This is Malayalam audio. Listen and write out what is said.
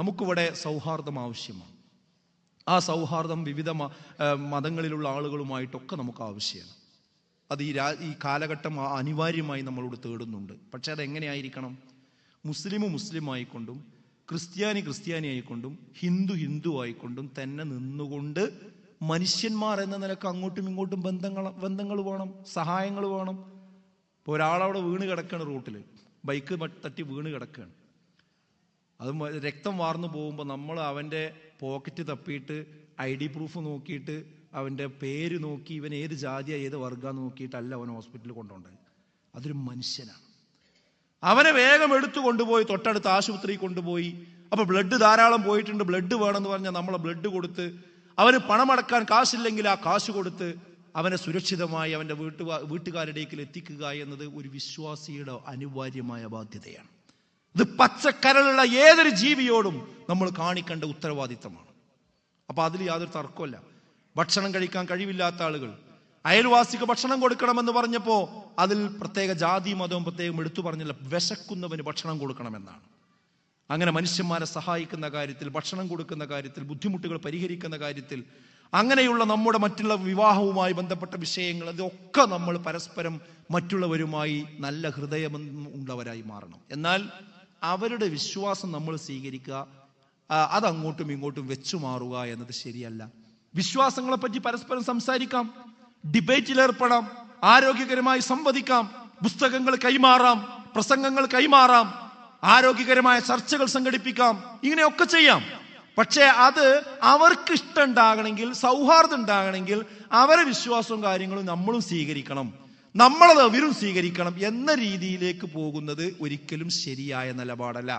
നമുക്കിവിടെ സൗഹാർദ്ദം ആവശ്യമാണ്. ആ സൗഹാർദ്ദം വിവിധ മതങ്ങളിലുള്ള ആളുകളുമായിട്ടൊക്കെ നമുക്ക് ആവശ്യമാണ്. അത് ഈ രാ ഈ കാലഘട്ടം അനിവാര്യമായി നമ്മളോട് തേടുന്നുണ്ട്. പക്ഷെ അതെങ്ങനെയായിരിക്കണം? മുസ്ലിം മുസ്ലിം ആയിക്കൊണ്ടും ക്രിസ്ത്യാനി ക്രിസ്ത്യാനി ആയിക്കൊണ്ടും ഹിന്ദു ഹിന്ദു ആയിക്കൊണ്ടും തന്നെ നിന്നുകൊണ്ട് മനുഷ്യന്മാർ എന്ന നിലയ്ക്ക് അങ്ങോട്ടും ഇങ്ങോട്ടും ബന്ധങ്ങൾ ബന്ധങ്ങൾ വേണം സഹായങ്ങൾ വേണം. ഇപ്പോൾ ഒരാളവിടെ വീണ് കിടക്കുകയാണ് റൂട്ടിൽ ബൈക്ക് തട്ടി വീണ് കിടക്കുകയാണ് അത് രക്തം വാർന്നു പോകുമ്പോൾ നമ്മൾ അവന്റെ പോക്കറ്റ് തപ്പിയിട്ട് ഐ ഡി പ്രൂഫ് നോക്കിയിട്ട് അവന്റെ പേര് നോക്കി ഇവൻ ഏത് ജാതിയ ഏത് വർഗാന്ന് നോക്കിയിട്ടല്ല അവൻ ഹോസ്പിറ്റലിൽ കൊണ്ടുപോകേണ്ടത് അതൊരു മനുഷ്യനാണ്. അവനെ വേഗം എടുത്തു കൊണ്ടുപോയി തൊട്ടടുത്ത ആശുപത്രി കൊണ്ടുപോയി. അപ്പോൾ ബ്ലഡ് ധാരാളം പോയിട്ടുണ്ട് ബ്ലഡ് വേണമെന്ന് പറഞ്ഞാൽ നമ്മളെ ബ്ലഡ് കൊടുത്ത് അവന് പണമടക്കാൻ കാശില്ലെങ്കിൽ ആ കാശ് കൊടുത്ത് അവനെ സുരക്ഷിതമായി അവന്റെ വീട്ടു വീട്ടുകാരുടെ എത്തിക്കുക എന്നത് ഒരു വിശ്വാസിയുടെ അനിവാര്യമായ ബാധ്യതയാണ്. ഇത് പച്ചക്കരലുള്ള ഏതൊരു ജീവിയോടും നമ്മൾ കാണിക്കേണ്ട ഉത്തരവാദിത്തമാണ്. അപ്പൊ അതിൽ യാതൊരു തർക്കമല്ല ഭക്ഷണം കഴിക്കാൻ കഴിവില്ലാത്ത ആളുകൾ. അയൽവാസിക്ക് ഭക്ഷണം കൊടുക്കണമെന്ന് പറഞ്ഞപ്പോൾ അതിൽ പ്രത്യേക ജാതി മതവും പ്രത്യേകം എടുത്തു പറഞ്ഞില്ല. വിശക്കുന്നവന് ഭക്ഷണം കൊടുക്കണമെന്നാണ്. അങ്ങനെ മനുഷ്യന്മാരെ സഹായിക്കുന്ന കാര്യത്തിൽ ഭക്ഷണം കൊടുക്കുന്ന കാര്യത്തിൽ ബുദ്ധിമുട്ടുകൾ പരിഹരിക്കുന്ന കാര്യത്തിൽ അങ്ങനെയുള്ള നമ്മുടെ മറ്റുള്ള വിവാഹവുമായി ബന്ധപ്പെട്ട വിഷയങ്ങൾ അതൊക്കെ നമ്മൾ പരസ്പരം മറ്റുള്ളവരുമായി നല്ല ഹൃദയം ഉള്ളവരായി മാറണം. എന്നാൽ അവരുടെ വിശ്വാസം നമ്മൾ സ്വീകരിക്കുക അത് അങ്ങോട്ടും ഇങ്ങോട്ടും വെച്ചു മാറുക എന്നത് ശരിയല്ല. വിശ്വാസങ്ങളെ പറ്റി പരസ്പരം സംസാരിക്കാം ഡിബേറ്റിൽ ഏർപ്പെടാം ആരോഗ്യകരമായി സംവദിക്കാം പുസ്തകങ്ങൾ കൈമാറാം പ്രസംഗങ്ങൾ കൈമാറാം ആരോഗ്യകരമായ ചർച്ചകൾ സംഘടിപ്പിക്കാം ഇങ്ങനെയൊക്കെ ചെയ്യാം. പക്ഷേ അത് അവർക്ക് ഇഷ്ടം ഉണ്ടാകണമെങ്കിൽ സൗഹാർദ്ദം ഉണ്ടാകണമെങ്കിൽ അവരെ വിശ്വാസവും കാര്യങ്ങളും നമ്മളും സ്വീകരിക്കണം. നമ്മളത് അവരും സ്വീകരിക്കണം എന്ന രീതിയിലേക്ക് പോകുന്നത് ഒരിക്കലും ശരിയായ നിലപാടല്ല.